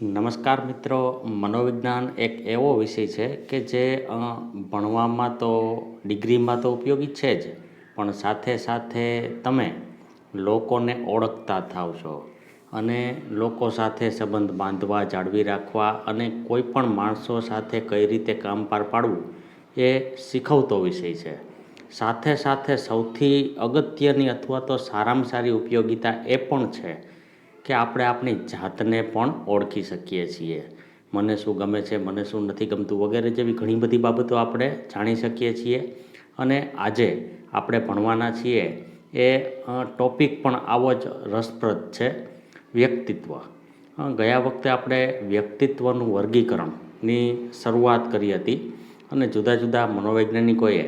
નમસ્કાર મિત્રો, મનોવિજ્ઞાન એક એવો વિષય છે કે જે ભણવામાં તો, ડિગ્રીમાં તો ઉપયોગી છે જ, પણ સાથે સાથે તમે લોકોને ઓળખતા થાવ છો અને લોકો સાથે સંબંધ બાંધવા, જાળવી રાખવા અને કોઈ પણ માણસો સાથે કઈ રીતે કામ પાર પાડવું એ શીખવતો વિષય છે. સાથે સાથે સૌથી અગત્યની અથવા તો સારામાં સારી ઉપયોગિતા એ પણ છે કે આપણે આપણી જાતને પણ ઓળખી શકીએ છીએ. મને શું ગમે છે, મને શું નથી ગમતું વગેરે જેવી ઘણી બધી બાબતો આપણે જાણી શકીએ છીએ. અને આજે આપણે ભણવાના છીએ એ ટોપિક પણ આવો જ રસપ્રદ છે, વ્યક્તિત્વ. ગયા વખતે આપણે વ્યક્તિત્વનું વર્ગીકરણની શરૂઆત કરી હતી અને જુદા જુદા મનોવૈજ્ઞાનિકોએ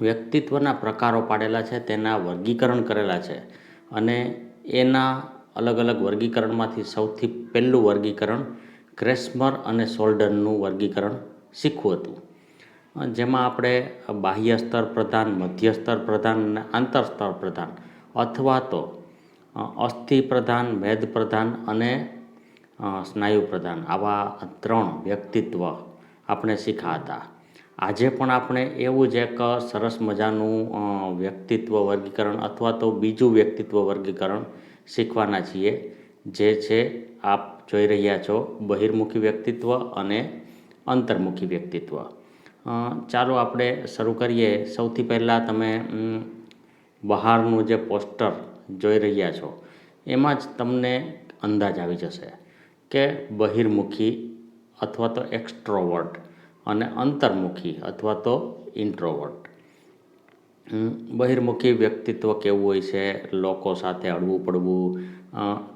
વ્યક્તિત્વના પ્રકારો પાડેલા છે, તેના વર્ગીકરણ કરેલા છે અને એના અલગ અલગ વર્ગીકરણમાંથી સૌથી પહેલું વર્ગીકરણ ક્રેસ્મર અને સોલ્ડનનું વર્ગીકરણ શીખવું હતું. જેમાં આપણે બાહ્ય સ્તર પ્રધાન, મધ્ય સ્તર પ્રધાન અને આંતર સ્તર પ્રધાન અથવા તો અસ્થિ પ્રધાન, મેદ પ્રધાન અને સ્નાયુ પ્રધાન આવા ત્રણ વ્યક્તિત્વ આપણે શીખ્યા હતા. આજે પણ આપણે એવું જ એક સરસ મજાનું વ્યક્તિત્વ વર્ગીકરણ અથવા તો બીજું વ્યક્તિત્વ વર્ગીકરણ શીખવાના છીએ. જે છે, આપ જોઈ રહ્યા છો, બહિર્મુખી વ્યક્તિત્વ અને અંતર્મુખી વ્યક્તિત્વ. ચાલો આપણે શરૂ કરીએ. સૌથી પહેલાં તમે બહારનું જે પોસ્ટર જોઈ રહ્યા છો, એમાં જ તમને અંદાજ આવી જશે કે બહિર્મુખી અથવા તો એક્સ્ટ્રોવર્ટ અને અંતર્મુખી અથવા તો ઇન્ટ્રોવર્ટ. બહિર્મુખી વ્યક્તિત્વ કેવું હોય છે? લોકો સાથે હળવું પડવું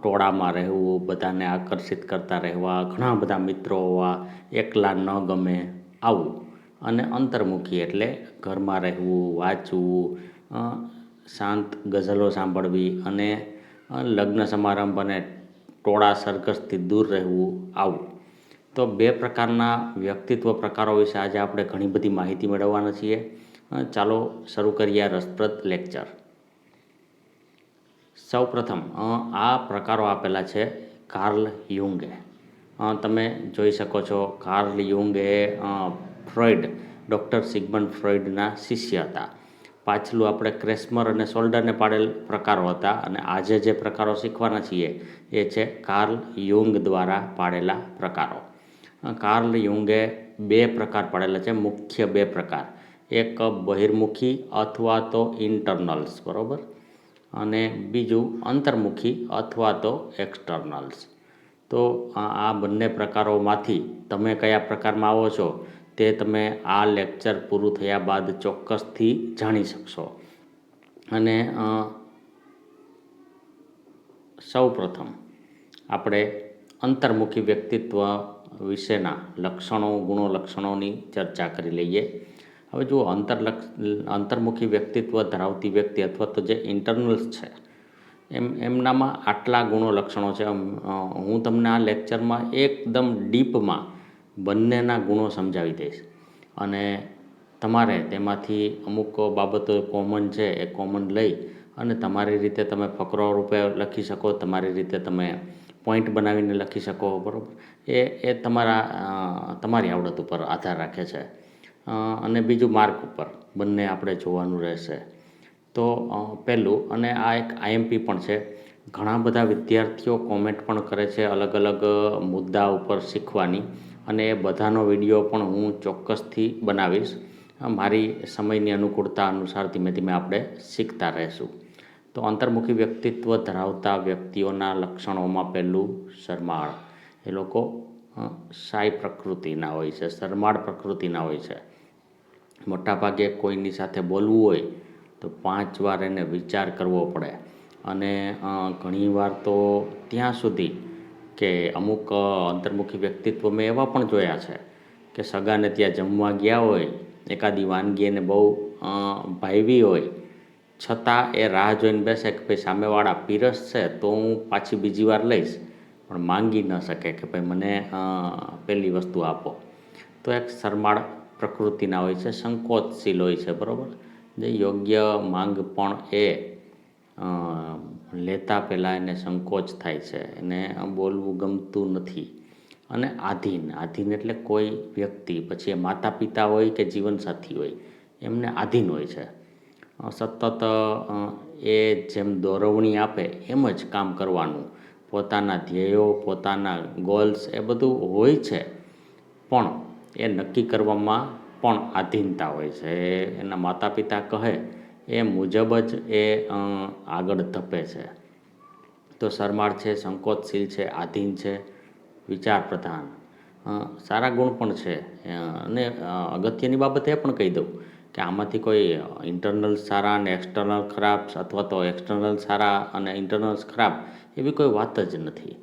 ટોળામાં રહેવું, બધાને આકર્ષિત કરતા રહેવા, ઘણા બધા મિત્રો હોવા, એકલા ન ગમે, આવું. અને અંતર્મુખી એટલે ઘરમાં રહેવું, વાંચવું શાંત ગઝલો સાંભળવી અને લગ્ન સમારંભ અને ટોળા સરઘસથી દૂર રહેવું, આવું. તો બે પ્રકારના વ્યક્તિત્વ પ્રકારો વિશે આજે આપણે ઘણી બધી માહિતી મેળવવાના છીએ. ચાલો શરૂ કરીએ રસપ્રદ લેક્ચર સૌ પ્રથમ આ પ્રકારો આપેલા છે કાર્લ યુંગે. તમે જોઈ શકો છો કાર્લ યુંગે એ ફ્રોઈડ, ડૉક્ટર સિગમન ફ્રોઈડના શિષ્ય હતા. પાછલું આપણે ક્રેસ્મર અને સોલ્ડરને પાડેલ પ્રકારો હતા અને આજે જે પ્રકારો શીખવાના છીએ એ છે કાર્લ યુંગ દ્વારા પાડેલા પ્રકારો. કાર્લ યુંગે બે પ્રકાર પાડેલા છે, મુખ્ય બે પ્રકાર. એક બહિર્મુખી અથવા તો ઇન્ટરનલ્સ બરાબર? અને બીજું અંતર્મુખી અથવા તો એક્સટર્નલ્સ તો આ બંને પ્રકારોમાંથી તમે કયા પ્રકારમાં આવો છો તે તમે આ લેક્ચર પૂરું થયા બાદ ચોક્કસથી જાણી શકશો. અને સૌ પ્રથમ આપણે અંતર્મુખી વ્યક્તિત્વ વિશેના લક્ષણો, ગુણો લક્ષણોની ચર્ચા કરી લઈએ. હવે જુઓ અંતરલક્ષ અંતર્મુખી વ્યક્તિત્વ ધરાવતી વ્યક્તિ અથવા તો જે ઇન્ટરનલ્સ છે, એમ, એમનામાં આટલા ગુણો લક્ષણો છે. હું તમને આ લેક્ચરમાં એકદમ ડીપમાં બંનેના ગુણો સમજાવી દઈશ. અને તમારે તેમાંથી અમુક બાબતો કોમન છે, એ કોમન લઈ અને તમારી રીતે તમે ફકરો રૂપે લખી શકો, તમારી રીતે તમે પોઈન્ટ બનાવીને લખી શકો, બરાબર? એ એ તમારા તમારી આવડત ઉપર આધાર રાખે છે. અને બીજું માર્ક ઉપર બંને આપણે જોવાનું રહેશે. તો પહેલું, અને આ એક આઈએમપી પણ છે. ઘણા બધા વિદ્યાર્થીઓ કોમેન્ટ પણ કરે છે અલગ અલગ મુદ્દા ઉપર શીખવાની. અને એ બધાનો વીડિયો પણ હું ચોક્કસથી બનાવીશ. મારી સમયની અનુકૂળતા અનુસાર ધીમે ધીમે આપણે શીખતા રહેશું. તો અંતર્મુખી વ્યક્તિત્વ ધરાવતા વ્યક્તિઓના લક્ષણોમાં પહેલું શરમાળ. એ લોકો સાય પ્રકૃતિના હોય છે, શરમાળ પ્રકૃતિના હોય છે. મોટાભાગે કોઈની સાથે બોલવું હોય તો પાંચ વાર એને વિચાર કરવો પડે. અને ઘણીવાર તો ત્યાં સુધી કે અમુક અંતર્મુખી વ્યક્તિત્વ મેં એવા પણ જોયા છે કે સગાને ત્યાં જમવા ગયા હોય, એકાદી વાનગી એને બહુ ભાવી હોય, છતાં એ રાહ જોઈને બેસે કે ભાઈ સામેવાળા પીરસશે તો હું પાછી બીજી વાર લઈશ. પણ માંગી ન શકે કે ભાઈ મને પહેલી વસ્તુ આપો. તો એક શરમાળ પ્રકૃતિના હોય છે, સંકોચશીલ હોય છે, બરાબર? જે યોગ્ય માંગ પણ એ લેતા પહેલાં એને સંકોચ થાય છે, એને બોલવું ગમતું નથી. અને આધીન આધીન એટલે કોઈ વ્યક્તિ, પછી એ માતા પિતા હોય કે જીવનસાથી હોય, એમને આધીન હોય છે. સતત એ જેમ દોરવણી આપે, એમ જ કામ કરવાનું. પોતાના ધ્યેયો, પોતાના ગોલ્સ એ બધું હોય છે. પણ એ નક્કી કરવામાં પણ આધીનતા હોય છે. એના માતા પિતા કહે, એ મુજબ જ એ આગળ ધપે છે. તો શરમાળ છે, સંકોચશીલ છે, આધીન છે. વિચાર પ્રધાન. સારા ગુણ પણ છે. અને અગત્યની બાબત એ પણ કહી દઉં કે આમાંથી કોઈ ઇન્ટરનલ સારા અને એક્સટર્નલ ખરાબ અથવા તો એક્સટર્નલ સારા અને ઇન્ટરનલ્સ ખરાબ એવી કોઈ વાત જ નથી.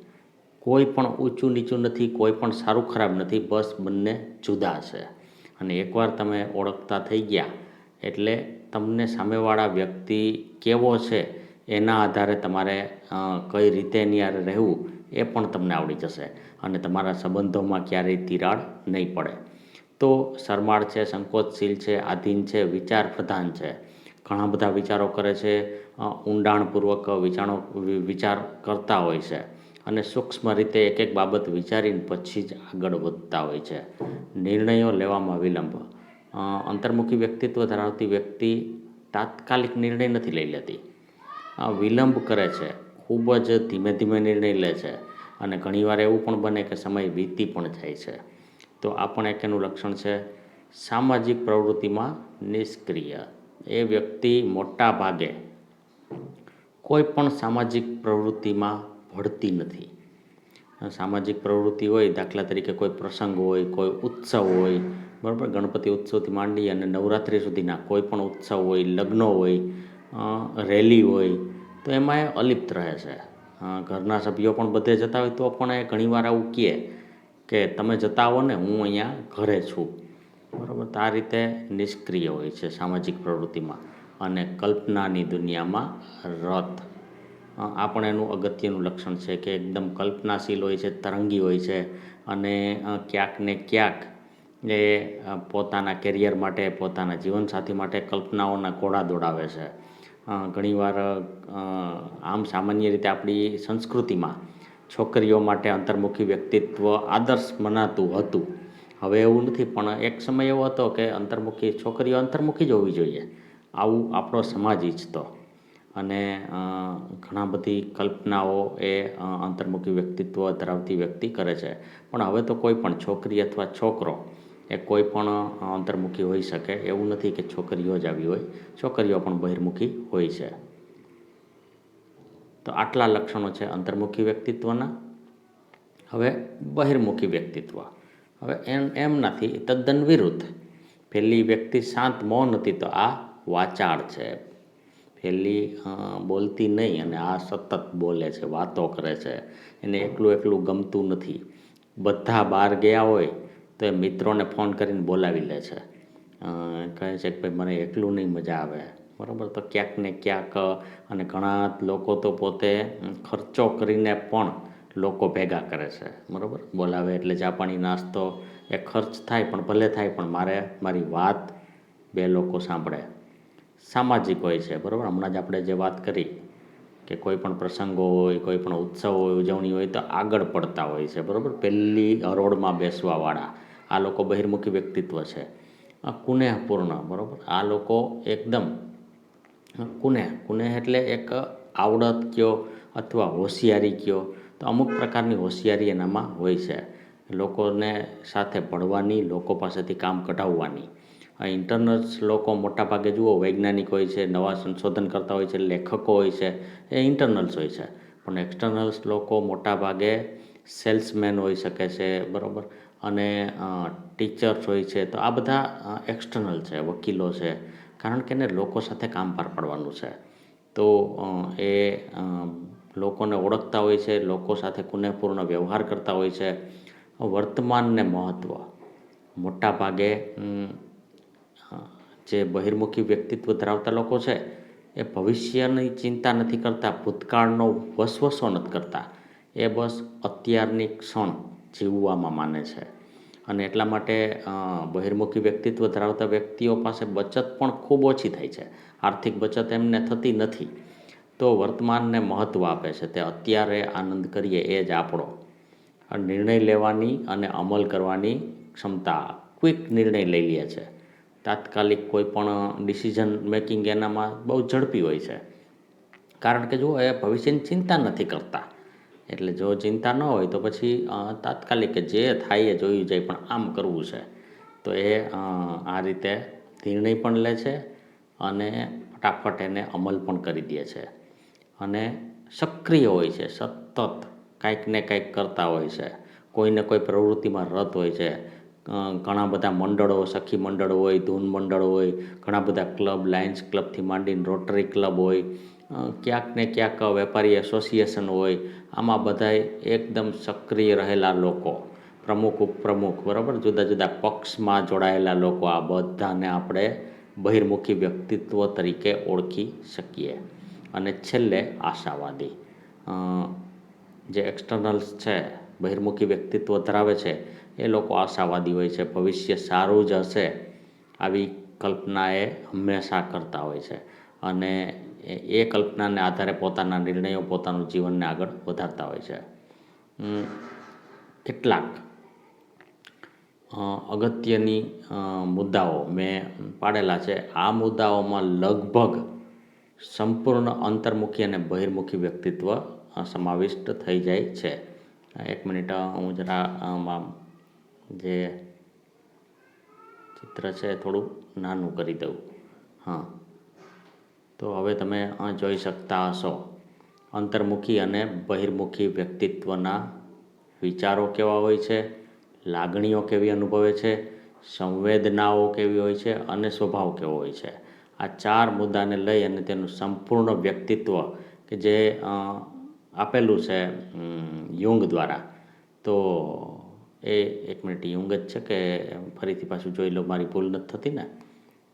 કોઈ પણ ઊંચું નીચું નથી, કોઈ પણ સારું ખરાબ નથી, બસ બંને જુદા છે. અને એકવાર તમે ઓળખતા થઈ ગયા, એટલે તમને સામેવાળા વ્યક્તિ કેવો છે, એના આધારે તમારે કઈ રીતે એની હારે રહેવું, એ પણ તમને આવડી જશે. અને તમારા સંબંધોમાં ક્યારેય તિરાડ નહીં પડે. તો શરમાળ છે, સંકોચશીલ છે, આધીન છે વિચાર પ્રધાન છે. ઘણા બધા વિચારો કરે છે ઊંડાણપૂર્વક વિચારો વિ- વિચાર કરતા હોય છે અને સૂક્ષ્મ રીતે એક એક બાબત વિચારીને પછી જ આગળ વધતા હોય છે. નિર્ણયો લેવામાં વિલંબ. અંતર્મુખી વ્યક્તિત્વ ધરાવતી વ્યક્તિ તાત્કાલિક નિર્ણય નથી લઈ લેતી. વિલંબ કરે છે. ખૂબ જ ધીમે ધીમે નિર્ણય લે છે અને ઘણીવાર એવું પણ બને કે સમય વીતી પણ જાય છે. તો આ પણ એક એનું લક્ષણ છે. સામાજિક પ્રવૃત્તિમાં નિષ્ક્રિય. એ વ્યક્તિ મોટા ભાગે કોઈ પણ સામાજિક પ્રવૃત્તિમાં ભળતી નથી. સામાજિક પ્રવૃત્તિ હોય, દાખલા તરીકે કોઈ પ્રસંગ હોય, કોઈ ઉત્સવ હોય, બરાબર? ગણપતિ ઉત્સવથી માંડી અને નવરાત્રિ સુધીના કોઈ પણ ઉત્સવ હોય, લગ્નો હોય રેલી હોય, તો એમાં એ અલિપ્ત રહે છે. ઘરના સભ્યો પણ બધે જતા હોય તો પણ એ ઘણીવાર આવું કહે કે તમે જતા આવો ને હું અહીંયા ઘરે છું. બરાબર? તો આ રીતે નિષ્ક્રિય હોય છે સામાજિક પ્રવૃત્તિમાં. અને કલ્પનાની દુનિયામાં અ, આ પણ એનું અગત્યનું લક્ષણ છે કે એકદમ કલ્પનાશીલ હોય છે તરંગી હોય છે અને ક્યાંક ને ક્યાંક એ પોતાના કેરિયર માટે પોતાના જીવનસાથી માટે કલ્પનાઓના ઘોડા દોડાવે છે. ઘણીવાર આમ સામાન્ય રીતે આપણી સંસ્કૃતિમાં છોકરીઓ માટે અંતર્મુખી વ્યક્તિત્વ આદર્શ મનાતું હતું. હવે એવું નથી પણ એક સમય એવો હતો કે અંતર્મુખી છોકરીઓ અંતર્મુખી જ હોવી જોઈએ. આવું આપણો સમાજ ઈચ્છતો. અને ઘણા બધી કલ્પનાઓ એ અંતર્મુખી વ્યક્તિત્વ ધરાવતી વ્યક્તિ કરે છે. પણ હવે તો કોઈ પણ છોકરી અથવા છોકરો એ કોઈ પણ અંતર્મુખી હોઈ શકે. એવું નથી કે છોકરીઓ જ આવી હોય. છોકરીઓ પણ બહિર્મુખી હોય છે. તો આટલા લક્ષણો છે અંતર્મુખી વ્યક્તિત્વના. હવે બહિર્મુખી વ્યક્તિત્વ. હવે એમ એમ નથી. તદ્દન વિરુદ્ધ. પહેલી વ્યક્તિ શાંત, મૌન હતી તો આ વાચાળ છે. પેલી બોલતી નહીં અને આ સતત બોલે છે, વાતો કરે છે. એને એકલું એકલું ગમતું નથી. બધા બહાર ગયા હોય તો એ મિત્રોને ફોન કરીને બોલાવી લે છે. કહે છે કે ભાઈ, મને એકલું નહીં મજા આવે. બરાબર? તો ક્યાંક ને ક્યાંક, અને ઘણા લોકો તો પોતે ખર્ચો કરીને પણ લોકો ભેગા કરે છે. બરાબર? બોલાવે એટલે ચા પાણી, નાસ્તો, એ ખર્ચ થાય પણ ભલે થાય પણ મારે, મારી વાત બે લોકો સાંભળે. સામાજિક હોય છે, બરાબર? હમણાં જ આપણે જે વાત કરી કે કોઈ પણ પ્રસંગો હોય, કોઈ પણ ઉત્સવ હોય, ઉજવણી હોય, તો આગળ પડતા હોય છે, બરાબર? પહેલી હરોળમાં બેસવાવાળા, આ લોકો બહિર્મુખી વ્યક્તિત્વ છે. આ કુનેહપૂર્ણ, બરાબર? આ લોકો એકદમ કુનેહ કુનેહ એટલે એક આવડત કયો અથવા હોશિયારી કયો? તો અમુક પ્રકારની હોશિયારી એનામાં હોય છે. લોકોને સાથે ભળવાની, લોકો પાસેથી કામ કઢાવવાની. આ ઇન્ટરનલ્સ લોકો મોટાભાગે જુઓ, વૈજ્ઞાનિક હોય છે, નવા સંશોધન કરતા હોય છે, લેખકો હોય છે, એ ઇન્ટરનલ્સ હોય છે. પણ એક્સટર્નલ્સ લોકો મોટાભાગે સેલ્સમેન હોઈ શકે છે, બરાબર? અને ટીચર્સ હોય છે. તો આ બધા એક્સટર્નલ છે, વકીલો છે. કારણ કે એને લોકો સાથે કામ પાર પાડવાનું છે. તો એ લોકોને ઓળખતા હોય છે, લોકો સાથે કુનેપૂર્ણ વ્યવહાર કરતા હોય છે. વર્તમાનને મહત્ત્વ મોટા ભાગે જે બહિર્મુખી વ્યક્તિત્વ ધરાવતા લોકો છે, એ ભવિષ્યની ચિંતા નથી કરતા, ભૂતકાળનો વસવસો નથી કરતા. એ બસ અત્યારની ક્ષણ જીવવામાં માને છે. અને એટલા માટે બહિર્મુખી વ્યક્તિત્વ ધરાવતા વ્યક્તિઓ પાસે બચત પણ ખૂબ ઓછી થાય છે. આર્થિક બચત એમને થતી નથી. તો વર્તમાનને મહત્ત્વ આપે છે તે અત્યારે આનંદ કરીએ એ જ આપણો. નિર્ણય લેવાની અને અમલ કરવાની ક્ષમતા ક્વિક નિર્ણય લઈ લે છે. તાત્કાલિક કોઈ પણ ડિસિઝન મેકિંગ એનામાં બહુ ઝડપી હોય છે. કારણ કે જુઓ, એ ભવિષ્યની ચિંતા નથી કરતા. એટલે જો ચિંતા ન હોય તો પછી તાત્કાલિક જે થાય એ જોયું જાય, પણ આમ કરવું છે, તો એ આ રીતે નિર્ણય પણ લે છે અને ફટાફટ એને અમલ પણ કરી દે છે. અને સક્રિય હોય છે, સતત કાંઈક ને કાંઈક કરતા હોય છે. કોઈને કોઈ પ્રવૃત્તિમાં રત હોય છે ઘણા બધા મંડળો, સખી મંડળ હોય, ધૂન મંડળ હોય, ઘણા બધા ક્લબ, લાયન્સ ક્લબથી માંડીને રોટરી ક્લબ હોય ક્યાંક ને ક્યાંક વેપારી એસોસિએશન હોય, આમાં બધાય એકદમ સક્રિય રહેલા લોકો, પ્રમુખ, ઉપપ્રમુખ, બરાબર? જુદા જુદા પક્ષમાં જોડાયેલા લોકો, આ બધાને આપણે બહિર્મુખી વ્યક્તિત્વ તરીકે ઓળખી શકીએ. અને છેલ્લે આશાવાદી. જે એક્સટર્નલ્સ છે, બહિર્મુખી વ્યક્તિત્વ ધરાવે છે એ લોકો આશાવાદી હોય છે, ભવિષ્ય સારું જ હશે આવી કલ્પના એ હંમેશા કરતા હોય છે. અને એ- કલ્પનાને આધારે પોતાના નિર્ણયો પોતાનું જીવનને આગળ વધારતા હોય છે. કેટલાક અગત્યની મુદ્દાઓ મેં પાડેલા છે. આ મુદ્દાઓમાં લગભગ સંપૂર્ણ અંતર્મુખી અને બહિર્મુખી વ્યક્તિત્વ સમાવિષ્ટ થઈ જાય છે. એક મિનિટ હું જરા જે ચિત્ર છે થોડું નાનું કરી દઉં. હા. તો હવે તમે જોઈ શકતા હશો. અંતર્મુખી અને બહિર્મુખી વ્યક્તિત્વના વિચારો કેવા હોય છે, લાગણીઓ કેવી અનુભવે છે, સંવેદનાઓ કેવી હોય છે અને સ્વભાવ કેવો હોય છે. આ ચાર મુદ્દાને લઈ અને તેનું સંપૂર્ણ વ્યક્તિત્વ કે જે આપેલું છે યુંગ દ્વારા. તો એ એક મિનિટ યુંગ જ છે કે ફરીથી પાછું જોઈ લો, મારી ભૂલ નથી થતી ને?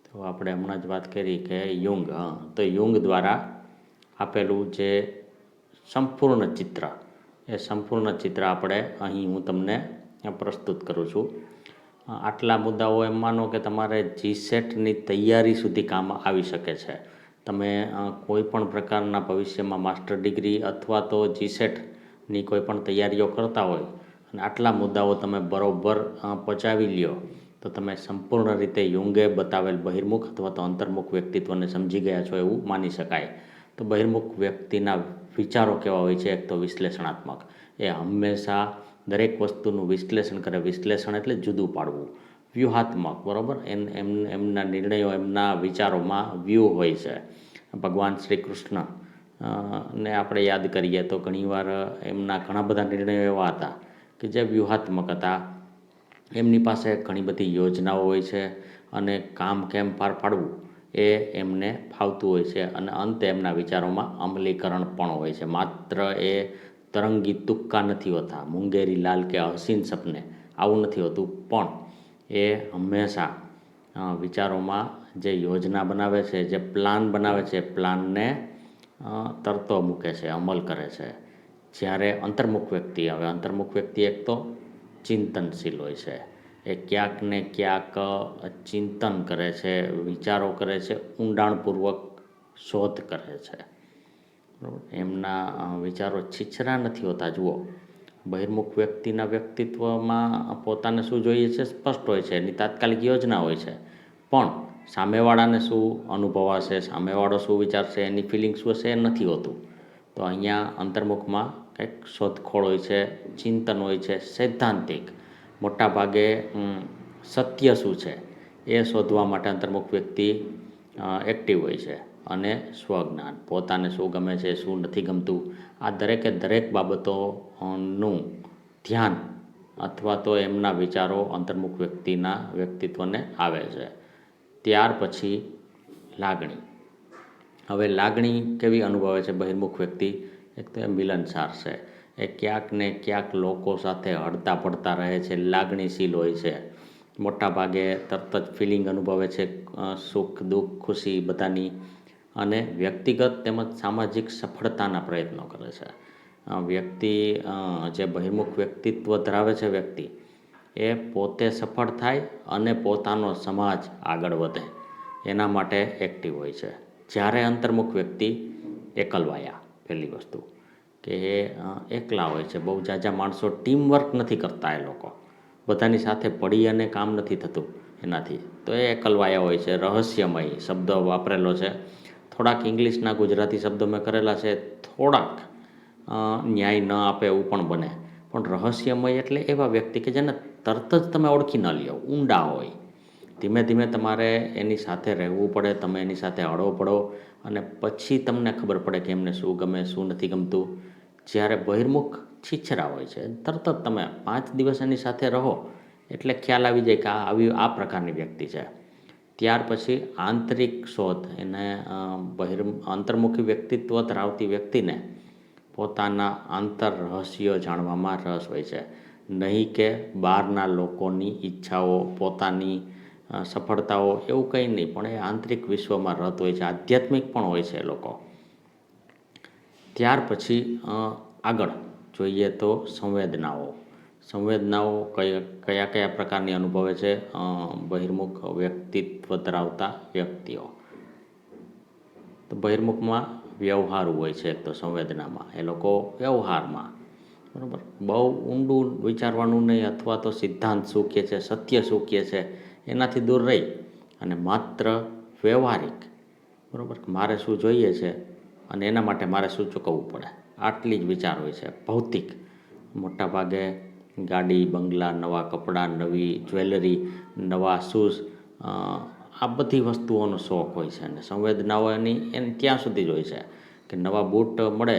તો આપણે હમણાં જ વાત કરી કે યુંગ હા. તો યુંગ દ્વારા આપેલું જે સંપૂર્ણ ચિત્ર, એ સંપૂર્ણ ચિત્ર આપણે અહીં હું તમને પ્રસ્તુત કરું છું. આટલા મુદ્દાઓ એમ માનો કે તમારે જીસેટની તૈયારી સુધી કામ આવી શકે છે. તમે કોઈ પણ પ્રકારના ભવિષ્યમાં માસ્ટર ડિગ્રી અથવા તો જીસેટની કોઈ પણ તૈયારીઓ કરતા હોય આટલા મુદ્દાઓ તમે બરોબર પચાવી લ્યો, તો તમે સંપૂર્ણ રીતે યુંગે બતાવેલ બહિર્મુખ અથવા તો અંતર્મુખ વ્યક્તિત્વને સમજી ગયા છો એવું માની શકાય. તો બહિર્મુખ વ્યક્તિના વિચારો કેવા હોય છે? એક તો વિશ્લેષણાત્મક. એ હંમેશા દરેક વસ્તુનું વિશ્લેષણ કરે. વિશ્લેષણ એટલે જુદું પાડવું. વ્યૂહાત્મક, બરાબર? એમ એમ, એમના નિર્ણયો, એમના વિચારોમાં વ્યૂહ હોય છે. ભગવાન શ્રી કૃષ્ણ ને આપણે યાદ કરીએ તો ઘણીવાર એમના ઘણા બધા નિર્ણયો એવા હતા. કે જે વ્યૂહાત્મક હતા એમની પાસે ઘણી બધી યોજનાઓ હોય છે અને કામ કેમ પાર પાડવું એ એમને ફાવતું હોય છે અને અંતે એમના વિચારોમાં અમલીકરણ પણ હોય છે. માત્ર એ તરંગી તુક્કા નથી હોતા, મુંગેરી લાલ કે હસીન સપને, આવું નથી હોતું. પણ એ હંમેશા વિચારોમાં જે યોજના બનાવે છે, જે પ્લાન બનાવે છે પ્લાનને તરતો મૂકે છે, અમલ કરે છે. જ્યારે અંતર્મુખ વ્યક્તિ હવે અંતર્મુખ વ્યક્તિ એક તો ચિંતનશીલ હોય છે. એ ક્યાંક ને ક્યાંક ચિંતન કરે છે, વિચારો કરે છે, ઊંડાણપૂર્વક શોધ કરે છે. એમના વિચારો છીછરા નથી હોતા. જુઓ, બહિર્મુખ વ્યક્તિના વ્યક્તિત્વમાં પોતાને શું જોઈએ છે? સ્પષ્ટ હોય છે. એની તાત્કાલિક યોજના હોય છે. પણ સામેવાળાને શું અનુભવાશે, સામેવાળો શું વિચારશે, એની ફિલિંગ શું હશે એ નથી હોતું. તો અહીંયા અંતર્મુખમાં કંઈક શોધખોળ હોય છે, ચિંતન હોય છે, સૈદ્ધાંતિક. મોટા ભાગે સત્ય શું છે એ શોધવા માટે અંતર્મુખ વ્યક્તિ એક્ટિવ હોય છે અને સ્વજ્ઞાન. પોતાને શું ગમે છે, શું નથી ગમતું, આ દરેકે દરેક બાબતોનું ધ્યાન અથવા તો એમના વિચારો અંતર્મુખ વ્યક્તિના વ્યક્તિત્વને આવે છે. ત્યાર પછી લાગણી. હવે લાગણી કેવી અનુભવે છે બહિર્મુખ વ્યક્તિ? એક તો એ મિલનસાર છે. એ ક્યાંક ને ક્યાંક લોકો સાથે હડતા પડતા રહે છે, લાગણીશીલ હોય છે. મોટા ભાગે તરત જ ફિલિંગ અનુભવે છે સુખ, દુઃખ, ખુશી બધાની અને વ્યક્તિગત તેમજ સામાજિક સફળતાના પ્રયત્નો કરે છે. વ્યક્તિ જે બહિર્મુખ વ્યક્તિત્વ ધરાવે છે વ્યક્તિ, એ પોતે સફળ થાય અને પોતાનો સમાજ આગળ વધે. એના માટે એક્ટિવ હોય છે. જ્યારે અંતર્મુખ વ્યક્તિ એકલવાયા. પહેલી વસ્તુ કે એકલા હોય છે, બહુ જાજા માણસો ટીમ વર્ક નથી કરતા એ લોકો. બધાની સાથે પડી અને કામ નથી થતું એનાથી. તો એ એકલવાયા હોય છે, રહસ્યમય શબ્દ વાપરેલો છે. થોડાક ઇંગ્લિશના ગુજરાતી શબ્દો મેં કરેલા છે, થોડાક ન્યાય ન આપે એવું પણ બને. પણ રહસ્યમય એટલે એવા વ્યક્તિ કે જેને તરત જ તમે ઓળખી ન લ્યો, ઊંડા હોય. ધીમે ધીમે તમારે એની સાથે રહેવું પડે, તમે એની સાથે અડો પડો અને પછી તમને ખબર પડે કે એમને શું ગમે, શું નથી ગમતું. જ્યારે બહિર્મુખ છીછરા હોય છે, તરત જ તમે પાંચ દિવસ એની સાથે રહો, એટલે ખ્યાલ આવી જાય કે આ આવી, આ પ્રકારની વ્યક્તિ છે. ત્યાર પછી આંતરિક શોધ, એને બહિર અંતર્મુખી વ્યક્તિત્વ ધરાવતી વ્યક્તિને પોતાના આંતર રહસ્યો જાણવામાં રસ હોય છે. નહીં કે બહારના લોકોની ઈચ્છાઓ, પોતાની સફળતાઓ એવું કંઈ નહીં, પણ એ આંતરિક વિશ્વમાં રત હોય છે, આધ્યાત્મિક પણ હોય છે એ લોકો. ત્યાર પછી આગળ જોઈએ તો સંવેદનાઓ. સંવેદનાઓ કયા કયા કયા પ્રકારની અનુભવે છે? બહિર્મુખ વ્યક્તિત્વ ધરાવતા વ્યક્તિઓ. તો બહિર્મુખમાં વ્યવહાર હોય છે એક તો સંવેદનામાં, એ લોકો વ્યવહારમાં. બરાબર? બહુ ઊંડું વિચારવાનું નહીં, અથવા તો સિદ્ધાંત શું કહે છે, સત્ય શું કહે છે? એનાથી દૂર રહી અને માત્ર વ્યવહારિક, બરાબર? મારે શું જોઈએ છે અને એના માટે મારે શું ચૂકવવું પડે? આટલી જ વિચાર હોય છે. ભૌતિક. મોટાભાગે ગાડી, બંગલા, નવા કપડાં, નવી જ્વેલરી, નવા શૂઝ આ બધી વસ્તુઓનો શોખ હોય છે અને સંવેદનાઓ એની એને ત્યાં સુધી જ હોય છે કે નવા બૂટ મળે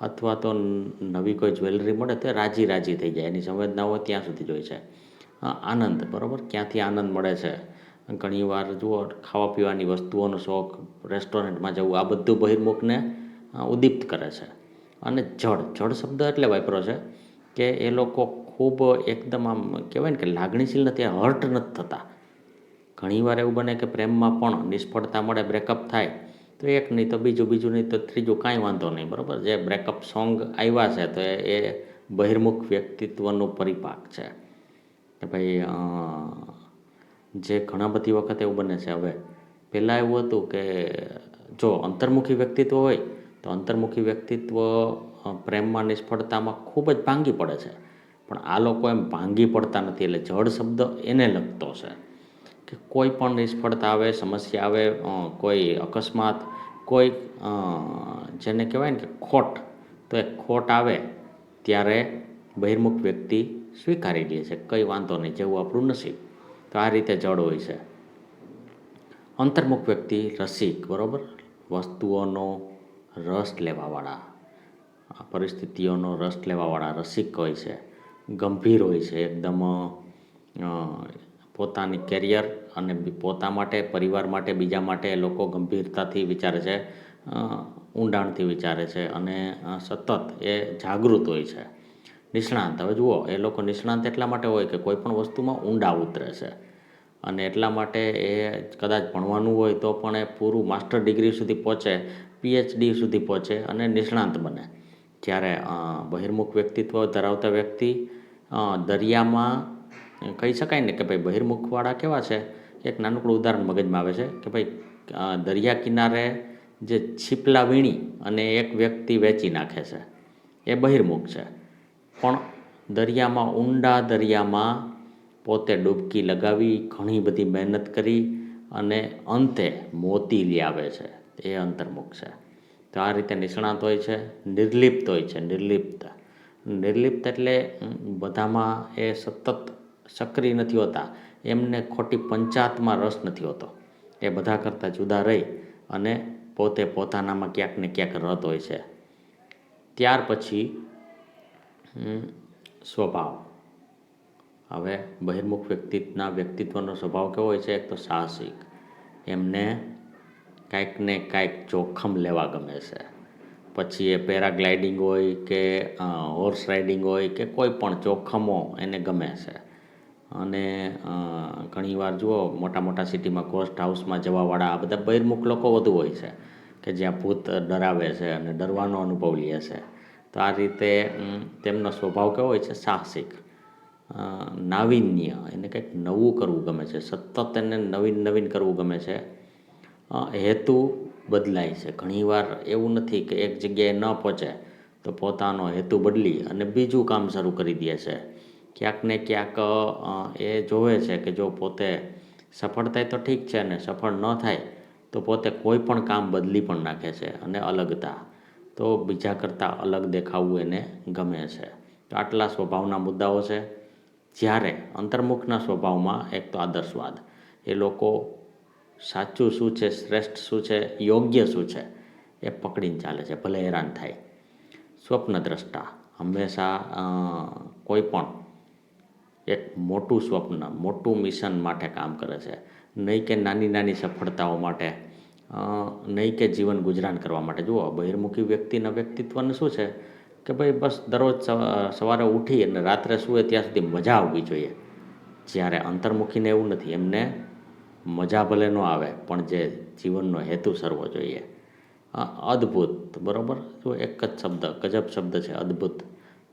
અથવા તો નવી કોઈ જ્વેલરી મળે તો રાજી રાજી થઈ જાય. એની સંવેદનાઓ ત્યાં સુધી જ હોય છે. આનંદ, બરાબર? ક્યાંથી આનંદ મળે છે? ઘણીવાર જુઓ ખાવા પીવાની વસ્તુઓનો શોખ રેસ્ટોરન્ટમાં જવું, આ બધું બહિર્મુખને ઉદ્દીપ્ત કરે છે. અને જળ જળ શબ્દ એટલે વાપરો છે કે એ લોકો ખૂબ એકદમ આમ કહેવાય ને કે લાગણીશીલ નથી હર્ટ નથી થતા. ઘણીવાર એવું બને કે પ્રેમમાં પણ નિષ્ફળતા મળે, બ્રેકઅપ થાય, તો એક નહીં તો બીજું બીજું નહીં તો ત્રીજું કાંઈ વાંધો નહીં, બરાબર? જે બ્રેકઅપ સોંગ આવ્યા છે, તો એ બહિર્મુખ વ્યક્તિત્વનો પરિપાક છે. કે ભાઈ જે ઘણા બધી વખત એવું બને છે, હવે પહેલાં એવું હતું કે જો અંતર્મુખી વ્યક્તિત્વ હોય, તો અંતર્મુખી વ્યક્તિત્વ પ્રેમમાં, નિષ્ફળતામાં ખૂબ જ ભાંગી પડે છે. પણ આ લોકો એમ ભાંગી પડતા નથી, એટલે જળ શબ્દ એને લગતો છે કે કોઈ પણ નિષ્ફળતા આવે, સમસ્યા આવે કોઈ અકસ્માત, કોઈ જેને કહેવાય ને કે ખોટ, તો એ ખોટ આવે ત્યારે બહિર્મુખ વ્યક્તિ સ્વીકારી લે છે, કંઈ વાંધો નહીં, જેવું આપણું નસીબ. તો આ રીતે જડ હોય છે. અંતર્મુખ વ્યક્તિ રસિક, બરાબર? વસ્તુઓનો રસ લેવાવાળા પરિસ્થિતિઓનો રસ લેવાવાળા રસિક હોય છે. ગંભીર હોય છે, એકદમ પોતાની કેરિયર અને પોતા માટે, પરિવાર માટે, બીજા માટે લોકો ગંભીરતાથી વિચારે છે ઊંડાણથી વિચારે છે અને સતત એ જાગૃત હોય છે. નિષ્ણાંત. હવે જુઓ, એ લોકો નિષ્ણાંત એટલા માટે હોય કે કોઈ પણ વસ્તુમાં ઊંડા ઉતરે છે. અને એટલા માટે એ કદાચ ભણવાનું હોય તો પણ એ પૂરું માસ્ટર ડિગ્રી સુધી પહોંચે પીએચડી સુધી પહોંચે અને નિષ્ણાંત બને. જ્યારે બહિર્મુખ વ્યક્તિત્વ ધરાવતા વ્યક્તિ દરિયામાં કહી શકાય ને કે ભાઈ બહિર્મુખવાળા કેવા છે? એક નાનકડું ઉદાહરણ મગજમાં આવે છે કે ભાઈ દરિયા કિનારે જે છીપલા વીણી અને એક વ્યક્તિ વેચી નાખે છે. એ બહિર્મુખ છે. પણ દરિયામાં, ઊંડા દરિયામાં પોતે ડૂબકી લગાવી ઘણી બધી મહેનત કરી અને અંતે મોતી લાવે છે. એ અંતર્મુખ છે. તો આ રીતે નિષ્ણાત હોય છે, નિર્લિપ્ત હોય છે, નિર્લિપ્ત. નિર્લિપ્ત એટલે બધામાં એ સતત સક્રિય નથી હોતા. એમને ખોટી પંચાયતમાં રસ નથી હોતો. એ બધા કરતાં જુદા રહી અને પોતે પોતાનામાં ક્યાંક ને ક્યાંક રત હોય છે. ત્યાર પછી સ્વભાવ. હવે બહિર્મુખ વ્યક્તિના વ્યક્તિત્વનો સ્વભાવ કેવો હોય છે? એક તો સાહસિક. એમને કાંઈક ને કાંઈક જોખમ લેવા ગમે છે. પછી એ પેરાગ્લાઇડિંગ હોય કે હોર્સ રાઇડિંગ હોય કે કોઈ પણ જોખમો એને ગમે છે. અને ઘણીવાર જુઓ મોટા મોટા સિટીમાં કોસ્ટ હાઉસમાં જવાવાળા, આ બધા બહિર્મુખ લોકો વધુ હોય છે. કે જ્યાં ભૂત ડરાવે છે અને ડરવાનો અનુભવ લે છે. તો આ રીતે તેમનો સ્વભાવ કેવો હોય છે? સાહસિક. નાવીન્ય. એને કંઈક નવું કરવું ગમે છે. સતત એને નવીન નવીન કરવું ગમે છે. હેતુ બદલાય છે. ઘણીવાર એવું નથી કે એક જગ્યાએ ન પહોંચે તો પોતાનો હેતુ બદલી અને બીજું કામ શરૂ કરી દે છે. ક્યાંક ને ક્યાંક એ જોવે છે કે જો પોતે સફળ થાય તો ઠીક છે ને સફળ ન થાય તો પોતે કોઈ પણ કામ બદલી પણ નાખે છે અને અલગતા. તો બીજા કરતાં અલગ દેખાવું એને ગમે છે. તો આટલા સ્વભાવના મુદ્દાઓ છે. જ્યારે અંતર્મુખના સ્વભાવમાં એક તો આદર્શવાદ. એ લોકો સાચું શું છે, શ્રેષ્ઠ શું છે, યોગ્ય શું છે, એ પકડીને ચાલે છે, ભલે હેરાન થાય. સ્વપ્નદ્રષ્ટા હંમેશા કોઈ પણ એક મોટું સ્વપ્ન, મોટું મિશન માટે કામ કરે છે. નહીં કે નાની નાની સફળતાઓ માટે. નહીં કે જીવન ગુજરાન કરવા માટે. જુઓ, બહિર્મુખી વ્યક્તિના વ્યક્તિત્વને શું છે કે ભાઈ બસ દરરોજ સવા- સવારે ઉઠી અને રાત્રે સૂએ ત્યાં સુધી મજા આવવી જોઈએ. જ્યારે અંતર્મુખીને એવું નથી, એમને મજા ભલે ન આવે, પણ જે જીવનનો હેતુ સરવો જોઈએ. અદ્ભુત, બરાબર? જો એક જ શબ્દ, ગજબ શબ્દ છે, અદ્ભુત.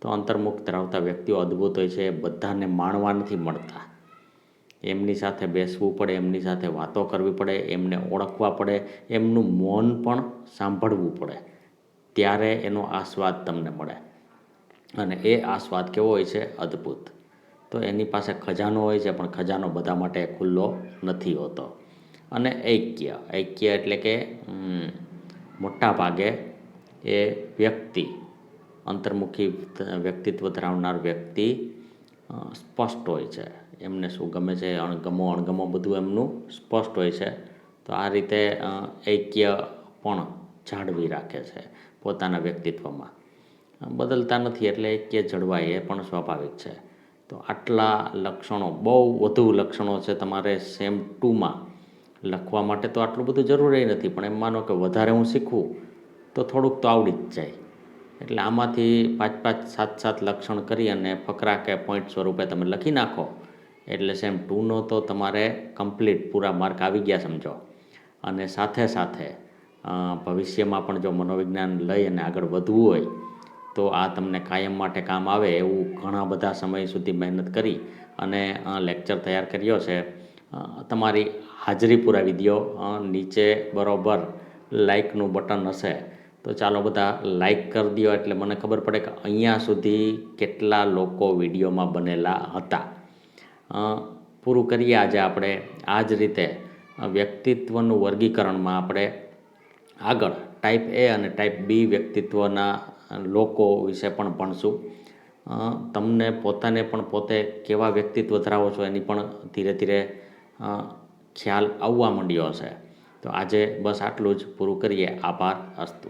તો અંતર્મુખ ધરાવતા વ્યક્તિઓ અદ્ભુત હોય છે, એ બધાને માણવા નથી મળતા. એમની સાથે બેસવું પડે, એમની સાથે વાતો કરવી પડે, એમને ઓળખવા પડે, એમનું મૌન પણ સાંભળવું પડે. ત્યારે એનો આસ્વાદ તમને મળે. અને એ આસ્વાદ કેવો હોય છે? અદ્ભુત. તો એની પાસે ખજાનો હોય છે, પણ ખજાનો બધા માટે ખુલ્લો નથી હોતો. અને ઐક્ય. ઐક્ય એટલે કે મોટા ભાગે એ વ્યક્તિ, અંતર્મુખી વ્યક્તિત્વ ધરાવનાર વ્યક્તિ સ્પષ્ટ હોય છે. એમને શું ગમે છે, અણગમો અણગમો બધું એમનું સ્પષ્ટ હોય છે. તો આ રીતે ઐક્ય પણ જાળવી રાખે છે પોતાના વ્યક્તિત્વમાં. બદલતા નથી એટલે ઐક્ય જળવાય એ પણ સ્વાભાવિક છે. તો આટલા લક્ષણો, બહુ વધુ લક્ષણો છે તમારે સેમ ટુમાં લખવા માટે તો આટલું બધું જરૂરી નથી, પણ એમ માનો કે વધારે હું શીખું તો થોડુંક તો આવડી જ જાય. એટલે આમાંથી પાંચ પાંચ સાત સાત લક્ષણ કરી અને ફકરા કે પોઈન્ટ સ્વરૂપે તમે લખી નાખો. એટલે સેમ ટુનો તો તમારે કમ્પ્લીટ પૂરા માર્ક આવી ગયા સમજો. અને સાથે સાથે ભવિષ્યમાં પણ જો મનોવિજ્ઞાન લઈ અને આગળ વધવું હોય, તો આ તમને કાયમ માટે કામ આવે એવું ઘણા બધા સમય સુધી મહેનત કરી અને લેક્ચર તૈયાર કર્યો છે. તમારી હાજરી પુરાવી દો નીચે બરોબર લાઇકનું બટન હશે, તો ચાલો બધા લાઇક કરી દો એટલે મને ખબર પડે કે અહીંયા સુધી કેટલા લોકો વિડીયોમાં બનેલા હતા. પૂરું કરીએ આજે આપણે. આ જ રીતે વ્યક્તિત્વનું વર્ગીકરણમાં આપણે આગળ ટાઈપ એ અને ટાઈપ બી વ્યક્તિત્વના લોકો વિશે પણ ભણશું. તમને પોતાને પણ પોતે કેવા વ્યક્તિત્વ ધરાવો છો એની પણ ધીરે ધીરે ખ્યાલ આવવા માંડ્યો હશે. તો આજે બસ આટલું જ. પૂરું કરીએ. આભાર. અસ્તુ.